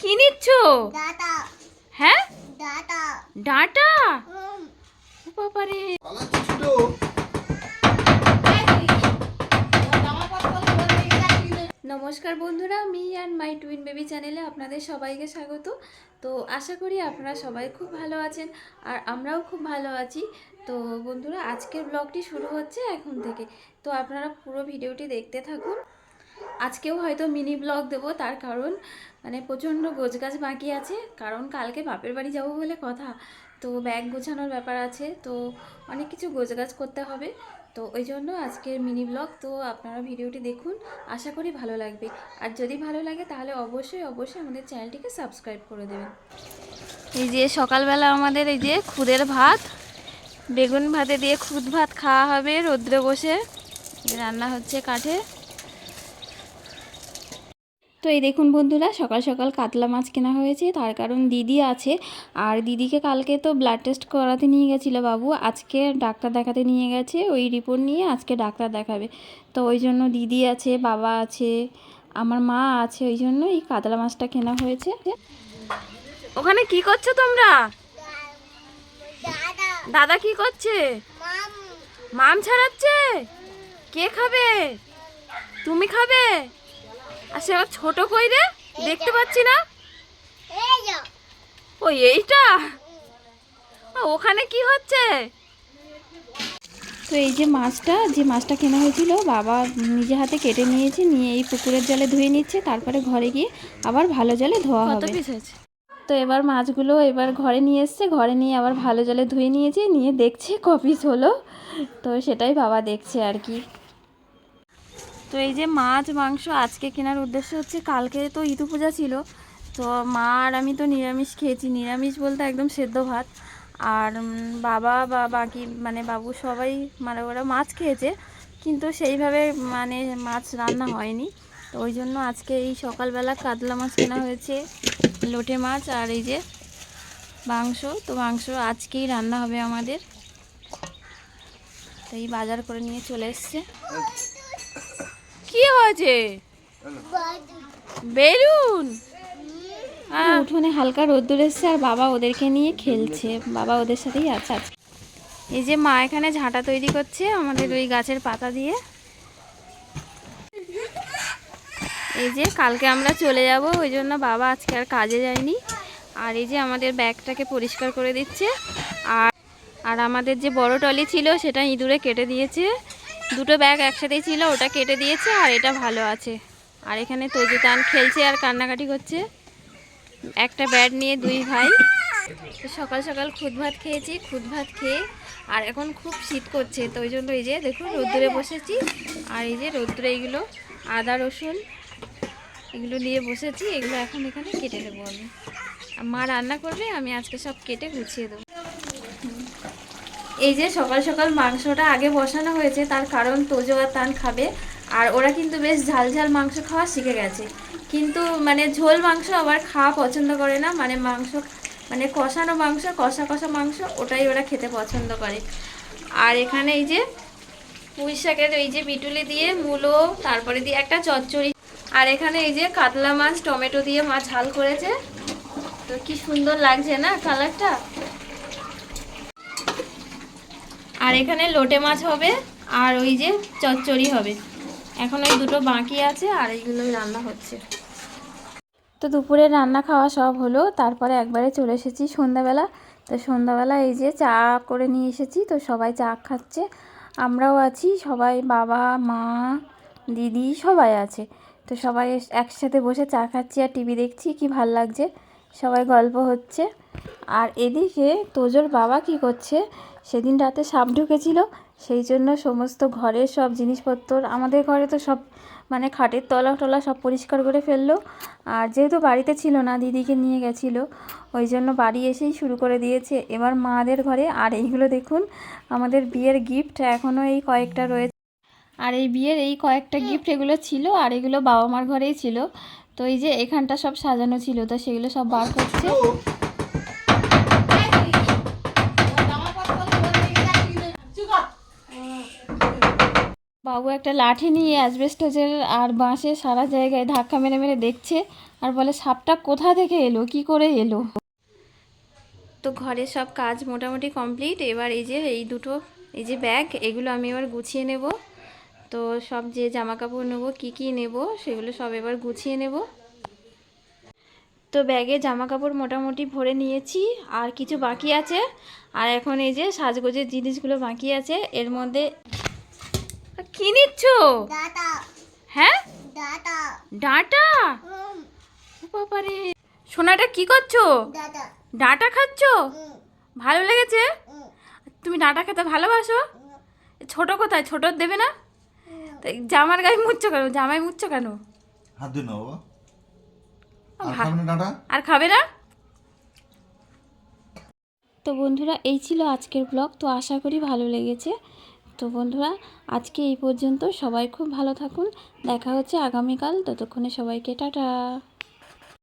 কি নিচ্ছ? হ্যাঁ? দাদা ডাটা? বাবারে। নমস্কার বন্ধুরা me and my twin baby চ্যানেলে আপনাদের সবাইকে স্বাগত। তো আশা করি আপনারা সবাই খুব ভালো আছেন আর আমরাও খুব ভালো আছি। তো বন্ধুরা আজকের ব্লগটি শুরু হচ্ছে এখন থেকে। তো আপনারা পুরো ভিডিওটি দেখতে থাকুন। আজকেও হয়তো মিনি ব্লগ দেবো, তার কারণ মানে প্রচণ্ড গোছগাছ বাকি আছে, কারণ কালকে বাপের বাড়ি যাব বলে কথা, তো ব্যাগ গোছানোর ব্যাপার আছে, তো অনেক কিছু গোছগাছ করতে হবে, তো ওই জন্য আজকের মিনি ব্লগ, তো আপনারা ভিডিওটি দেখুন, আশা করি ভালো লাগবে, আর যদি ভালো লাগে তাহলে অবশ্যই অবশ্যই আমাদের চ্যানেলটিকে সাবস্ক্রাইব করে দেবেন। এই যে সকালবেলা আমাদের এই যে খুদের ভাত, বেগুন ভাতে দিয়ে খুদ ভাত খাওয়া হবে রৌদ্রে বসে, রান্না হচ্ছে কাঠে। তো এই দেখুন বন্ধুরা সকাল সকাল কাতলা মাছ কেনা হয়েছে। তার কারণ দিদি আছে। আর দিদিকে কালকে তো ব্লাড টেস্ট করাতে নিয়ে গেছিল বাবু। আজকে ডাক্তার দেখাতে নিয়ে গেছে। ওই রিপোর্ট নিয়ে আজকে ডাক্তার দেখাবে। তো ওই জন্য দিদি আছে বাবা আছে আমার মা আছে ওই জন্য এই কাতলা মাছটা কেনা হয়েছে। ওখানে কি করছ তোমরা? দাদা কি করছে? মাম ছাড়াচ্ছে? কে খাবে? তুমি খাবে? আর সে আবার ছোট কই রে? দেখতে পাচ্ছি না। ও এইটা? ওখানে কি হচ্ছে? তো এই যে মাছটা যে মাছটা কেনা হয়েছিল বাবা নিজে হাতে কেটে নিয়েছে নিয়ে এই পুকুরের জলে ধুয়ে নিচ্ছে তারপরে ঘরে গিয়ে আবার ভালো জলে ধোয়া হবে। তো এবার মাছগুলো এবার ঘরে নিয়ে এসছে ঘরে নিয়ে আবার ভালো জলে ধুয়ে নিয়েছে নিয়ে দেখছে ক পিস হলো। তো সেটাই বাবা দেখছে আর কি। তো এই যে মাছ, মাংস আজকে কেনার উদ্দেশ্য হচ্ছে কালকে তো ইদু পূজা ছিল। তো মা আর আমি তো নিরামিষ খেয়েছি। নিরামিষ বলতে একদম সেদ্ধ ভাত। আর বাবা বা বাকি মানে বাবু সবাই মানে ওরা মাছ খেয়েছে। কিন্তু সেইভাবে মানে মাছ রান্না হয়নি। তো ওই জন্য আজকে এই সকালবেলা কাতলা মাছ কেনা হয়েছে, লোটে মাছ আর এই যে মাংস। তো মাংস আজকেই রান্না হবে আমাদের। তো এই বাজার করে নিয়ে চলে এসছে। হয়েছে বেলুন? উঠোনে হালকা রোদ্দুর এসছে আর বাবা ওদেরকে নিয়ে খেলছে। বাবা ওদের সাথেই আছে আজকে। এই যে মা এখানে ঝাঁটা তৈরি করছে আমাদের ওই গাছের পাতা দিয়ে। এই যে কালকে আমরা চলে যাব ওই জন্য বাবা আজকে আর কাজে যায়নি। আর এই যে আমাদের ব্যাগটাকে পরিষ্কার করে দিচ্ছে। আর আর আমাদের যে বড় টলি ছিল সেটা ইঁদুরে কেটে দিয়েছে। দুটো ব্যাগ একসাথেই ছিল, ওটা কেটে দিয়েছে আর এটা ভালো আছে। আর এখানে তৈজিতান খেলছে আর কান্নাকাটি করছে। একটা ব্যাট নিয়ে দুই ভাই। সকাল সকাল খুদ ভাত খেয়েছি, খুদ ভাত খেয়ে আর এখন খুব শীত করছে, তো ওই জন্য এই যে দেখুন রোদ্দুরে বসেছি। আর এই যে রোদ্দুরে এইগুলো আদা, রসুন এগুলো নিয়ে বসেছি, এগুলো এখন এখানে কেটে দেবো আমি। মা রান্না করবে, আমি আজকে সব কেটে গুছিয়ে দেবো। এই যে সকাল সকাল মাংসটা আগে বসানো হয়েছে, তার কারণ তোজো আর তান খাবে। আর ওরা কিন্তু বেশ ঝাল ঝাল মাংস খাওয়া শিখে গেছে। কিন্তু মানে ঝোল মাংস আবার খাওয়া পছন্দ করে না মানে মাংস মানে কষানো মাংস, কষা কষা মাংস, ওটাই ওরা খেতে পছন্দ করে। আর এখানে এই যে পুঁই শাকের এই যে বিটুলি দিয়ে মূলো, তারপরে দিয়ে একটা চচ্চড়ি। আর এখানে এই যে কাতলা মাছ, টমেটো দিয়ে মাছ ঝাল করেছে। তো কি সুন্দর লাগছে না কালারটা? আর এখানে লোটে মাছ হবে আর ওই যে চচ্চড়ি হবে। এখন ওই দুটো বাকি আছে আর এইগুলোই রান্না হচ্ছে। তো দুপুরে রান্না খাওয়া সব হলো, তারপরে একবারে চলে এসেছি সন্ধ্যাবেলা। তো সন্ধ্যাবেলা এই যে চা করে নিয়ে এসেছি, তো সবাই চা খাচ্ছে। আমরাও আছি, সবাই বাবা, মা, দিদি সবাই আছে। তো সবাই একসাথে বসে চা খাচ্ছি আর টিভি দেখছি, কি ভালো লাগছে। সবাই গল্প হচ্ছে। আর এদিকে তোজোর বাবা কি করছে? সেদিন রাতে সাপ ঢুকেছিল, সেই জন্য সমস্ত ঘরের সব জিনিসপত্র, আমাদের ঘরে তো সব মানে খাটের তলা টলা সব পরিষ্কার করে ফেলল। আর যেহেতু বাড়িতে ছিল না, দিদিকে নিয়ে গেছিল, ওই জন্য বাড়ি এসেই শুরু করে দিয়েছে। এবার মাদের ঘরে, আর এইগুলো দেখুন, আমাদের বিয়ের গিফট এখনও এই কয়েকটা রয়েছে। আর এই বিয়ের এই কয়েকটা গিফট এগুলো ছিল, আর এগুলো বাবা মার ঘরেই ছিল। তো এই যে এখানটা সব সাজানো ছিল, তো সেগুলো সব বার করছে। বাবু একটা লাঠি নিয়ে অ্যাসবেস্টসের আর বাঁশের সারা জায়গায় ধাক্কা মেরে মেরে দেখছে আর বলে, সাপটা কোথা থেকে এলো? কি করে এলো? তো ঘরের সব কাজ মোটামুটি কমপ্লিট। এবার এই যে, এই দুটো, এই যে ব্যাগ, এগুলো আমি এবার গুছিয়ে নেব। তো সব যে জামা কাপড় নেব, কী কী নেব, সেগুলো সব এবার গুছিয়ে নেব। তো ব্যাগে জামা কাপড় মোটামুটি ভরে নিয়েছি আর কিছু বাকি আছে। আর এখন এই যে সাজগোজের জিনিসগুলো বাকি আছে এর মধ্যে কি নিচ্ছ? হ্যাঁ? দাদা ডাটা? বাবারে। সোনাটা কি করছ? দাদা ডাটা খাচ্ছ? ভালো লেগেছে? তুমি ডাটা খেতে ভালোবাসো? ছোট কোথায়? ছোট দেবে না? জামার গায়ে মুচ্ছ কেন? জামাই মুচ্ছ কেন? হাত দিয়ে নাও বাবা। আর খাবে না? তো বন্ধুরা এই ছিল আজকের ব্লগ। তো আশা করি ভালো লেগেছে। তো বন্ধুরা আজকে এই পর্যন্ত সবাই খুব ভালো থাকুন। দেখা হচ্ছে আগামীকাল। ততক্ষণে সবাইকে টাটা।